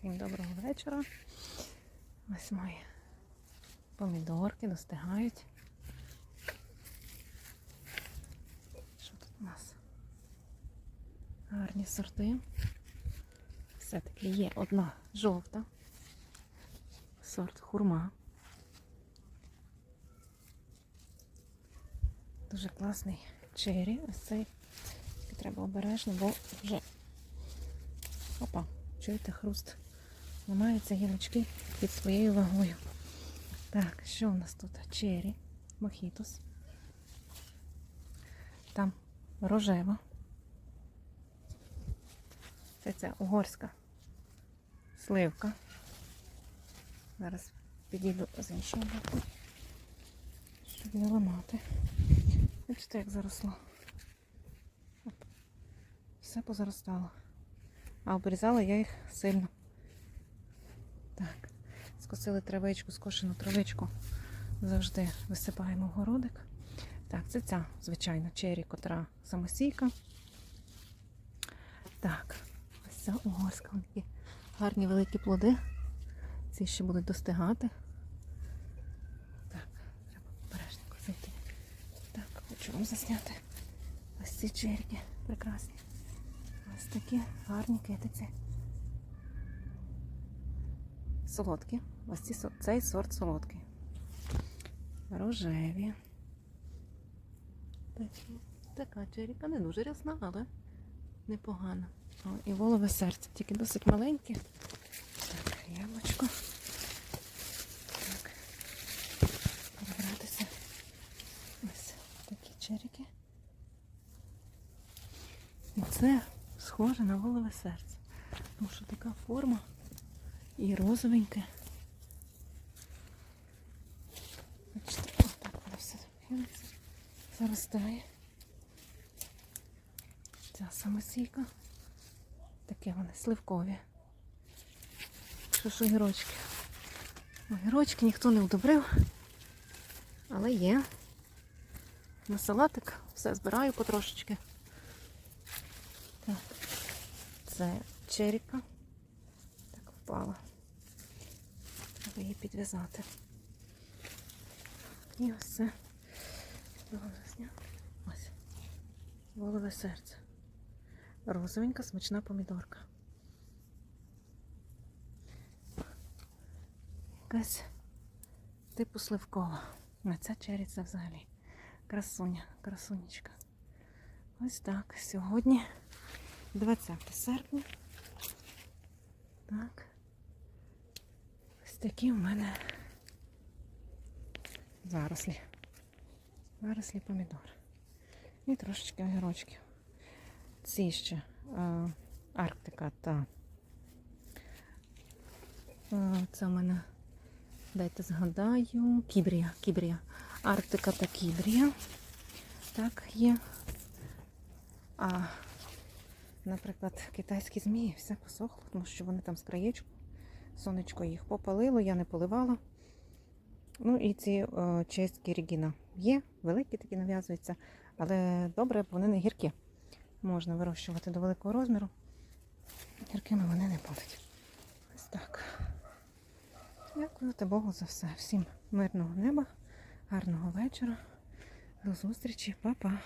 Всім доброго вечора. Ось мої помідорки достигають. Що тут у нас? Гарні сорти. Все-таки є одна жовта. Сорт хурма. Дуже класний чері. Ось цей. Треба обережно, бо вже Опа, чуєте хруст? Ламаються гілочки під своєю вагою. Так, що у нас тут? Чері, мохітус. Там рожева. Це ця угорська сливка. Зараз підійду з іншого боку, щоб не ламати. Бачите, як заросло. Все позаростало. А обрізала я їх сильно. Так, скосили травичку, скошену травичку. Завжди висипаємо в городик. Так, це ця, звичайно, чері, котра самосійка. Так, ось ця угорська. Такі гарні великі плоди. Ці ще будуть достигати. Так, треба обережненько зайти. Так, хочу вам засняти ось ці черги прекрасні. Ось такі гарні китиці. Солодкі. Ось ці, цей сорт солодкий. Рожеві. Така черіка не дуже рясна, але непогана. О, і волове серце, тільки досить маленьке. Так, яблучко. Так. Перебратися. Ось такі черіки. І це схоже на голове серце. Тому що така форма і розовеньке. Бачите, отак воно все заростає. Ця самосійка. Такі вони сливкові. Що ж огірочки? Огірочки ніхто не удобрив, але є. На салатик все збираю потрошечки. Так, це черіка. Так впала. Її підв'язати. І ось це. Ось. Голове серце. Розовенька смачна помідорка. Якась типу сливкова. А ця чері це взагалі красуня, красунечка. Ось так. Сьогодні 20 серпня. Так. Такі в мене зарослі. Зарослі помідор. І трошечки огірочків. Ці ще е, Арктика та е, це в мене, дайте згадаю, Кібрія. Кібрія. Арктика та Кібрія. Так, є. А, наприклад, китайські змії все посохло, тому що вони там з краєчку. Сонечко їх попалило, я не поливала. Ну і ці е, чеські регіна є, великі такі нав'язуються, але добре, вони не гіркі. Можна вирощувати до великого розміру. Гіркими вони не будуть. Ось так. Дякую Дякувати Богу за все. Всім мирного неба, гарного вечора. До зустрічі, Па-па.